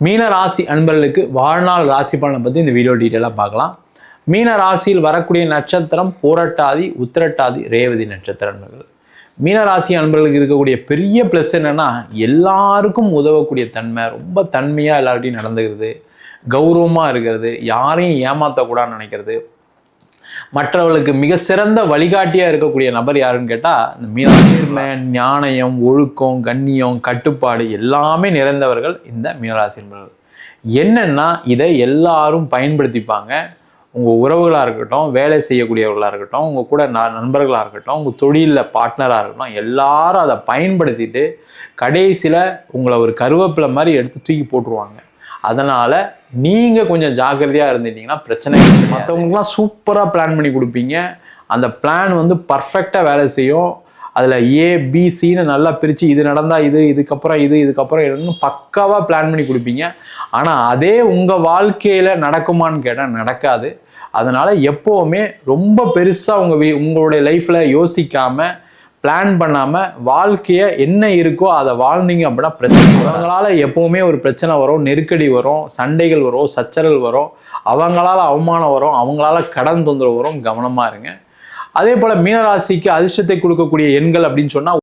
மீன ராசி அன்பர்களுக்கு வாழ்நாள் ராசி பலனை பற்றி இந்த வீடியோ டீட்டெயிலாக பார்க்கலாம். மீன ராசியில் வரக்கூடிய நட்சத்திரம் போரட்டாதி உத்திரட்டாதி ரேவதி நட்சத்திர அன்பர்கள். மீன ராசி அன்பர்களுக்கு இருக்கக்கூடிய பெரிய ப்ளஸ் என்னன்னா எல்லாருக்கும் உதவக்கூடிய தன்மை ரொம்ப தன்மையாக எல்லார்ட்டையும் நடந்துக்கிறது கௌரவமாக இருக்கிறது யாரையும் ஏமாற்றக்கூடாதுன்னு நினைக்கிறது மற்றவர்களுக்கு மிக சிறந்த வழிகாட்டியாக இருக்கக்கூடிய நபர் யாருன்னு கேட்டால் இந்த மீனராசி ஞானயம் ஒழுக்கம் கண்ணியம் கட்டுப்பாடு எல்லாமே நிறைந்தவர்கள் இந்த மீனராசி என்னென்னா இதை எல்லாரும் பயன்படுத்திப்பாங்க. உங்கள் உறவுகளாக இருக்கட்டும் வேலை செய்யக்கூடியவர்களாக இருக்கட்டும் உங்கள் கூட ந நண்பர்களாக இருக்கட்டும் உங்கள் தொழிலில் பார்ட்னராக இருக்கட்டும் எல்லாரும் அதை பயன்படுத்திட்டு கடைசியில் உங்களை ஒரு கருவேப்பிலை மாதிரி எடுத்து தூக்கி போட்டுருவாங்க. அதனால் நீங்கள் கொஞ்சம் ஜாக்கிரதையாக இருந்துட்டீங்கன்னா பிரச்சனை மற்றவங்களுக்குலாம் சூப்பராக பிளான் பண்ணி கொடுப்பீங்க. அந்த பிளான் வந்து பர்ஃபெக்டாக வேலை செய்யும். அதில் ஏ பி சின்னு நல்லா பிரித்து இது நடந்தால் இது இதுக்கப்புறம் இது இதுக்கப்புறம் இதுன்னு பக்காவாக பிளான் பண்ணி கொடுப்பீங்க. ஆனால் அதே உங்கள் வாழ்க்கையில் நடக்குமான்னு கேட்டால் நடக்காது. அதனால் எப்போவுமே ரொம்ப பெருசாக உங்கள் வீ உங்களுடைய லைஃப்பில் யோசிக்காமல் பிளான் பண்ணாமல் வாழ்க்கையை என்ன இருக்கோ அதை வாழ்ந்தீங்க அப்படின்னா பிரச்சனை. அவங்களால எப்போவுமே ஒரு பிரச்சனை வரும் நெருக்கடி வரும் சண்டைகள் வரும் சச்சரல் வரும். அவங்களால அவமானம் வரும் அவங்களால கடன் தொந்தரவு வரும். கவனமாக இருங்க. அதே போல் மீனராசிக்கு அதிர்ஷ்டத்தை கொடுக்கக்கூடிய எண்கள் அப்படின்னு சொன்னால்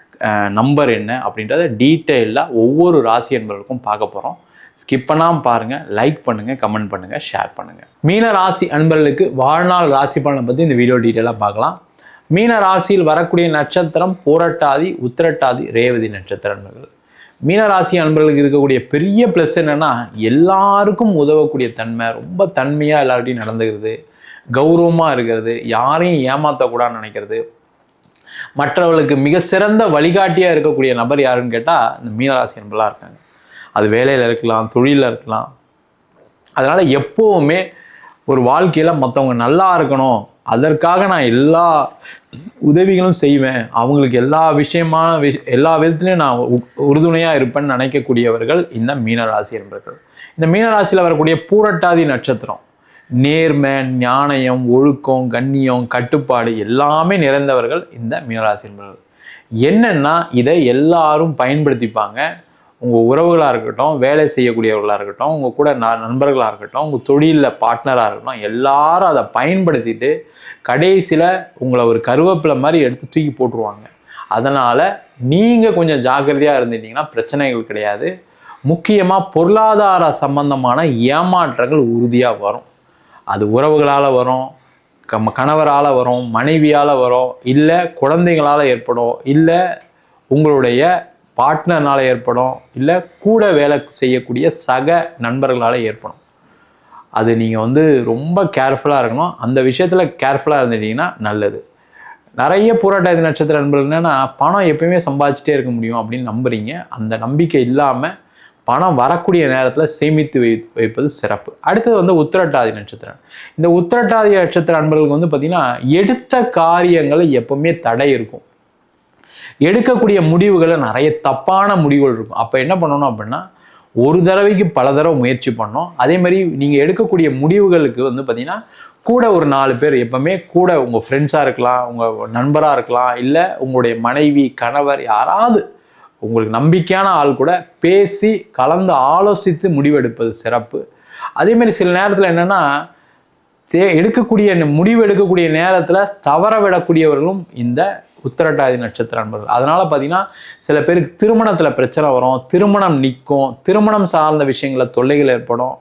நம்பர் என்ன அப்படின்றத டீட்டெயிலாக ஒவ்வொரு ராசி என்பவர்களுக்கும் பார்க்க போகிறோம் ஸ்கிப் பண்ணாமல் பாருங்கள் லைக் பண்ணுங்கள் கமெண்ட் பண்ணுங்கள் ஷேர் பண்ணுங்கள் மீன ராசி அன்பர்களுக்கு வாழ்நாள் ராசி பலனை பற்றி இந்த வீடியோ டீட்டெயிலாக பார்க்கலாம். மீன ராசியில் வரக்கூடிய நட்சத்திரம் போரட்டாதி உத்திரட்டாதி ரேவதி நட்சத்திர அன்பர்கள். மீன ராசி அன்பர்களுக்கு இருக்கக்கூடிய பெரிய ப்ளஸ் என்னென்னா எல்லாருக்கும் உதவக்கூடிய தன்மை ரொம்ப தன்மையாக எல்லார்ட்டையும் நடந்துக்கிறது. கௌரவமாக இருக்கிறது யாரையும் ஏமாற்றக்கூடாதுன்னு நினைக்கிறது. மற்றவர்களுக்கு மிக சிறந்த வழிகாட்டியாக இருக்கக்கூடிய நபர் யாருன்னு கேட்டால் இந்த மீனராசி என்பலாம் இருக்காங்க. அது வேலையில் இருக்கலாம் தொழிலில் இருக்கலாம். அதனால் எப்போவுமே ஒரு வாழ்க்கையில் மற்றவங்க நல்லா இருக்கணும். அதற்காக நான் எல்லா உதவிகளும் செய்வேன். அவங்களுக்கு எல்லா விஷயமான விஷ எல்லா விதத்துலையும் நான் உ- உறுதுணையாக இருப்பேன்னு நினைக்கக்கூடியவர்கள் இந்த மீனராசி என்பர்கள் இந்த மீனராசியில் வரக்கூடிய பூரட்டாதி நட்சத்திரம். நேர்மை ஞானயம் ஒழுக்கம் கண்ணியம் கட்டுப்பாடு எல்லாமே நிறைந்தவர்கள் இந்த மீனராசி என்பவர்கள். இதை எல்லாரும் பயன்படுத்திப்பாங்க. உங்கள் உறவுகளாக இருக்கட்டும் வேலை செய்யக்கூடியவர்களாக இருக்கட்டும் உங்கள் கூட ந நண்பர்களாக இருக்கட்டும் உங்கள் தொழிலில் பார்ட்னராக இருக்கட்டும் எல்லாரும் அதை பயன்படுத்திட்டு கடைசியில் உங்களை ஒரு கருவேப்பிலை மாதிரி எடுத்து தூக்கி போட்டுருவாங்க. அதனால் நீங்கள் கொஞ்சம் ஜாக்கிரதையாக இருந்துட்டீங்கன்னா பிரச்சனைகள் கிடையாது. முக்கியமாக பொருளாதார சம்பந்தமான ஏமாற்றங்கள் உறுதியாக வரும். அது உறவுகளால் வரும் கம் கணவரால் வரும் மனைவியால் வரும் இல்லை குழந்தைங்களால் ஏற்படும் இல்லை உங்களுடைய பார்ட்னர்னால் ஏற்படும் இல்லை கூட வேலை செய்யக்கூடிய சக நண்பர்களால் ஏற்படும். அது நீங்கள் வந்து ரொம்ப கேர்ஃபுல்லாக இருக்கணும். அந்த விஷயத்தில் கேர்ஃபுல்லாக இருந்துட்டீங்கன்னா நல்லது. நிறைய பூராட்டாதி நட்சத்திர நண்பர்கள் என்னென்னா பணம் எப்பயுமே சம்பாதிச்சிட்டே இருக்க முடியும் அப்படின்னு நம்புறீங்க. அந்த நம்பிக்கை இல்லாமல் பணம் வரக்கூடிய நேரத்தில் சேமித்து வை வைப்பது சிறப்பு. அடுத்தது வந்து உத்திரட்டாதி நட்சத்திரம். இந்த உத்திரட்டாதி நட்சத்திர அன்பர்களுக்கு வந்து பார்த்திங்கன்னா எடுத்த காரியங்கள் எப்பவுமே தடை இருக்கும். எடுக்கக்கூடிய முடிவுகளை நிறைய தப்பான முடிவுகள் இருக்கும். அப்போ என்ன பண்ணணும் அப்படின்னா ஒரு தடவைக்கு பல தடவை முயற்சி பண்ணோம் அதே மாதிரி நீங்கள் எடுக்கக்கூடிய முடிவுகளுக்கு வந்து பார்த்திங்கன்னா கூட ஒரு நாலு பேர் எப்பவுமே கூட உங்கள் ஃப்ரெண்ட்ஸாக இருக்கலாம் உங்கள் நண்பராக இருக்கலாம் இல்லை உங்களுடைய மனைவி கணவர் யாராவது உங்களுக்கு நம்பிக்கையான ஆள் கூட பேசி கலந்து ஆலோசித்து முடிவெடுப்பது சிறப்பு. அதேமாரி சில நேரத்தில் என்னென்னா தே எடுக்கக்கூடிய முடிவு எடுக்கக்கூடிய நேரத்தில் தவற விடக்கூடியவர்களும் இந்த உத்திரட்டாதி நட்சத்திர அன்பர்கள். அதனால் பார்த்தீங்கன்னா சில பேருக்கு திருமணத்தில் பிரச்சனை வரும் திருமணம் நிற்கும் திருமணம் சார்ந்த விஷயங்களில் தொல்லைகள் ஏற்படும்.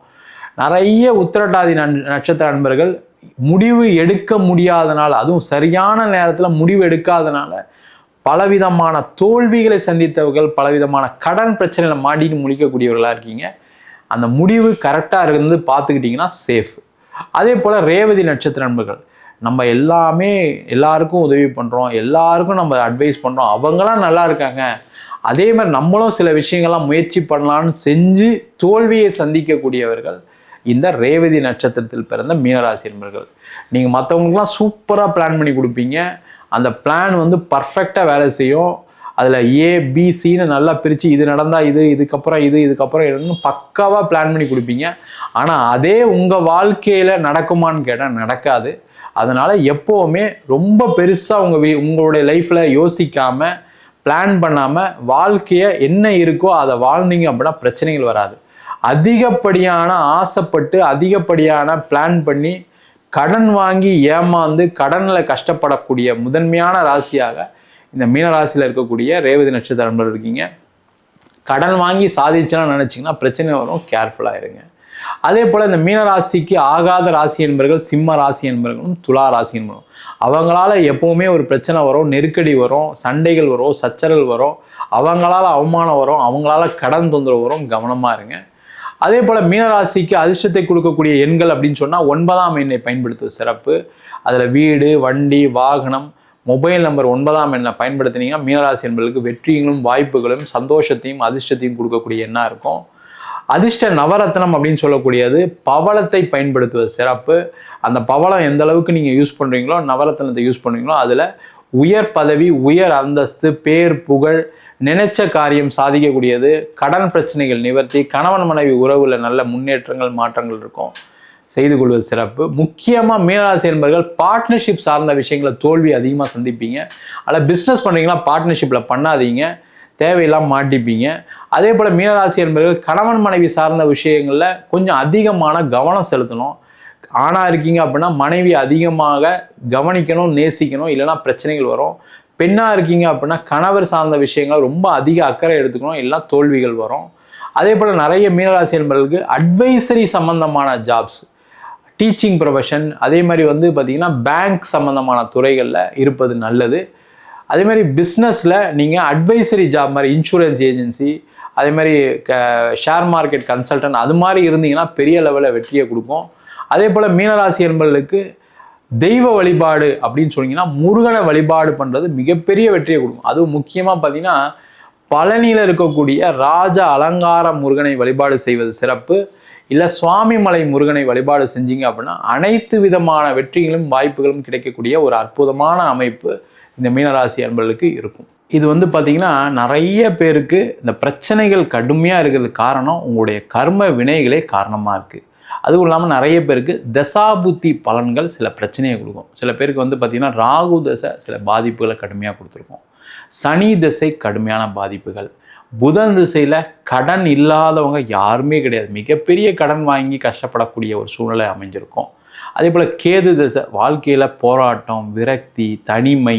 நிறைய உத்திரட்டாதி நன்- நட்சத்திர அன்பர்கள் முடிவு எடுக்க முடியாதனால அதுவும் சரியான நேரத்தில் முடிவு எடுக்காதனால பலவிதமான தோல்விகளை சந்தித்தவர்கள் பலவிதமான கடன் பிரச்சனையில் மாட்டின்னு முழிக்கக்கூடியவர்களாக இருக்கீங்க. அந்த முடிவு கரெக்டாக இருந்து பார்த்துக்கிட்டிங்கன்னா சேஃப் அதே போல் ரேவதி நட்சத்திர நண்பர்கள் நம்ம எல்லாமே எல்லாருக்கும் உதவி பண்ணுறோம் எல்லாருக்கும் நம்ம அட்வைஸ் பண்ணுறோம் அவங்களாம் நல்லா இருக்காங்க. அதே மாதிரி நம்மளும் சில விஷயங்கள்லாம் முயற்சி பண்ணலான்னு செஞ்சு தோல்வியை சந்திக்கக்கூடியவர்கள் இந்த ரேவதி நட்சத்திரத்தில் பிறந்த மீனராசி நண்பர்கள். நீங்கள் மற்றவங்களுக்குலாம் சூப்பராக பிளான் பண்ணி கொடுப்பீங்க. அந்த பிளான் வந்து பர்ஃபெக்டாக வேலை செய்யும். அதில் ஏபிசின்னு நல்லா பிரித்து இது நடந்தால் இது இதுக்கப்புறம் இது இதுக்கப்புறம் இதுன்னு பக்காவாக பிளான் பண்ணி கொடுப்பீங்க. ஆனால் அதே உங்கள் வாழ்க்கையில் நடக்குமான்னு கேட்டால் நடக்காது. அதனால் எப்போவுமே ரொம்ப பெருசாக உங்கள் வீ உங்களுடைய லைஃப்பில் யோசிக்காமல் பிளான் பண்ணாமல் வாழ்க்கையை என்ன இருக்கோ அதை வாழ்ந்தீங்க அப்படின்னா பிரச்சனைகள் வராது. அதிகப்படியான ஆசைப்பட்டு அதிகப்படியான பிளான் பண்ணி கடன் வாங்கி ஏமாந்து கடனில் கஷ்டப்படக்கூடிய முதன்மையான ராசியாக இந்த மீன ராசியில் இருக்கக்கூடிய ரேவதி நட்சத்திர நண்பர் இருக்கீங்க. கடன் வாங்கி சாதிச்சலாம் நினச்சிங்கன்னா பிரச்சனை வரும். கேர்ஃபுல்லாக இருங்க. அதே போல் இந்த மீன ராசிக்கு ஆகாத ராசி என்பர்கள் சிம்ம ராசி என்பர்களும் துலா ராசி என்பர்களும். அவங்களால எப்பவுமே ஒரு பிரச்சனை வரும் நெருக்கடி வரும் சண்டைகள் வரும் சச்சரல் வரும். அவங்களால அவமானம் வரும் அவங்களால கடன் தொந்தரவு வரும். கவனமாக இருங்க. அதே போல் மீனராசிக்கு அதிர்ஷ்டத்தை கொடுக்கக்கூடிய எண்கள் அப்படின்னு சொன்னால் ஒன்பதாம் எண்ணை பயன்படுத்துவது சிறப்பு. அதில் வீடு வண்டி வாகனம் மொபைல் நம்பர் ஒன்பதாம் எண்ணை பயன்படுத்தினீங்கன்னா மீனராசி என்பதற்கு வெற்றிகளும் வாய்ப்புகளும் சந்தோஷத்தையும் அதிர்ஷ்டத்தையும் கொடுக்கக்கூடிய எண்ணாக இருக்கும். அதிர்ஷ்ட நவரத்னம் அப்படின்னு சொல்லக்கூடியது பவளத்தை பயன்படுத்துவது சிறப்பு. அந்த பவளம் எந்த அளவுக்கு நீங்கள் யூஸ் பண்ணுறீங்களோ நவரத்னத்தை யூஸ் பண்ணுறீங்களோ அதில் உயர் பதவி உயர் அந்தஸ்து பேர் புகழ் நினைச்ச காரியம் சாதிக்கக்கூடியது. கடன் பிரச்சனைகள் நிவர்த்தி கணவன் மனைவி உறவுல நல்ல முன்னேற்றங்கள் மாற்றங்கள் இருக்கும். செய்து கொள்வது சிறப்பு. முக்கியமாக மீனராசி என்பர்கள் பார்ட்னர்ஷிப் சார்ந்த விஷயங்களை தோல்வி அதிகமாக சந்திப்பீங்க. அதில் பிஸ்னஸ் பண்ணுறீங்களா பார்ட்னர்ஷிப்பில் பண்ணாதீங்க. தேவையெல்லாம் மாட்டிப்பீங்க. அதே போல் மீனராசி என்பர்கள் கணவன் மனைவி சார்ந்த விஷயங்களில் கொஞ்சம் அதிகமான கவனம் செலுத்தணும். ஆணாக இருக்கீங்க அப்படின்னா மனைவி அதிகமாக கவனிக்கணும் நேசிக்கணும் இல்லைன்னா பிரச்சனைகள் வரும். பெண்ணாக இருக்கீங்க அப்படின்னா கணவர் சார்ந்த விஷயங்களை ரொம்ப அதிக அக்கறை எடுத்துக்கணும் எல்லாம் தோல்விகள் வரும். அதே போல் நிறைய மீனராசி நண்பர்களுக்கு அட்வைசரி சம்பந்தமான ஜாப்ஸ் டீச்சிங் ப்ரொஃபஷன் அதே மாதிரி வந்து பார்த்திங்கன்னா பேங்க் சம்மந்தமான துறைகளில் இருப்பது நல்லது. அதே மாதிரி பிஸ்னஸில் நீங்கள் அட்வைசரி ஜாப் மாதிரி இன்சூரன்ஸ் ஏஜென்சி அதே மாதிரி க ஷேர் மார்க்கெட் கன்சல்டன்ட் அது மாதிரி இருந்தீங்கன்னா பெரிய லெவலில் வெற்றியை கொடுக்கும். அதே போல் மீனராசி என்பர்களுக்கு தெய்வ வழிபாடு அப்படின்னு சொன்னீங்கன்னா முருகனை வழிபாடு பண்ணுறது மிகப்பெரிய வெற்றியை கொடுக்கும். அதுவும் முக்கியமாக பார்த்தீங்கன்னா பழனியில் இருக்கக்கூடிய ராஜ அலங்கார முருகனை வழிபாடு செய்வது சிறப்பு. இல்லை சுவாமிமலை முருகனை வழிபாடு செஞ்சீங்க அப்படின்னா அனைத்து விதமான வெற்றிகளும் வாய்ப்புகளும் கிடைக்கக்கூடிய ஒரு அற்புதமான அமைப்பு இந்த மீனராசி அன்பர்களுக்கு இருக்கும். இது வந்து பார்த்திங்கன்னா நிறைய பேருக்கு இந்த பிரச்சனைகள் கடுமையாக இருக்கிறதுக்கு காரணம் உங்களுடைய கர்ம வினைகளே காரணமாக இருக்குது அதுவும் இல்லாமல் நிறைய பேருக்கு தசாபுத்தி பலன்கள் சில பிரச்சனையை கொடுக்கும். சில பேருக்கு வந்து பார்த்திங்கன்னா ராகு தசை சில பாதிப்புகளை கடுமையாக கொடுத்துருக்கும். சனி திசை கடுமையான பாதிப்புகள். புதன் திசையில் கடன் இல்லாதவங்க யாருமே கிடையாது. மிகப்பெரிய கடன் வாங்கி கஷ்டப்படக்கூடிய ஒரு சூழ்நிலை அமைஞ்சிருக்கும். அதே போல் கேது திசை வாழ்க்கையில் போராட்டம் விரக்தி தனிமை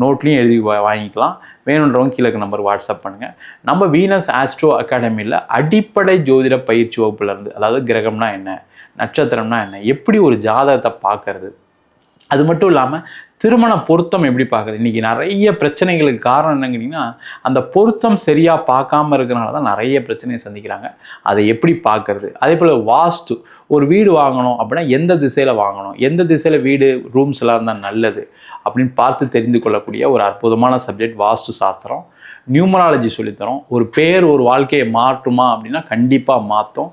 நோட்லேயும் எழுதி வாங்கிக்கலாம். வேணுன்றவங்க கீழே நம்பர் வாட்ஸ்அப் பண்ணுங்கள் நம்ம வீனஸ் ஆஸ்ட்ரோ அகாடமியில் அடிப்படை ஜோதிட பயிற்சி வகுப்புலேருந்து அதாவது கிரகம்னா என்ன நட்சத்திரம்னா என்ன எப்படி ஒரு ஜாதகத்தை பார்க்கறது அது மட்டும் இல்லாமல் திருமண பொருத்தம் எப்படி பார்க்குறது? இன்றைக்கி நிறைய பிரச்சனைகளுக்கு காரணம் என்னங்கிறீங்கன்னா அந்த பொருத்தம் சரியாக பார்க்காம இருக்கிறனால தான் நிறைய பிரச்சனையை சந்திக்கிறாங்க. அதை எப்படி பார்க்கறது? அதே போல் வாஸ்து ஒரு வீடு வாங்கணும் அப்படின்னா எந்த திசையில் வாங்கணும்? எந்த திசையில் வீடு ரூம்ஸ் எல்லாம் இருந்தால் நல்லது? அப்படின்னு பார்த்து தெரிந்து கொள்ளக்கூடிய ஒரு அற்புதமான சப்ஜெக்ட் வாஸ்து சாஸ்திரம். நியூமராலஜி சொல்லித்தரோம். ஒரு பேர் ஒரு வாழ்க்கையை மாற்றுமா அப்படின்னா கண்டிப்பாக மாற்றும்.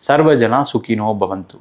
सर्वजना सुखिनो भवंतु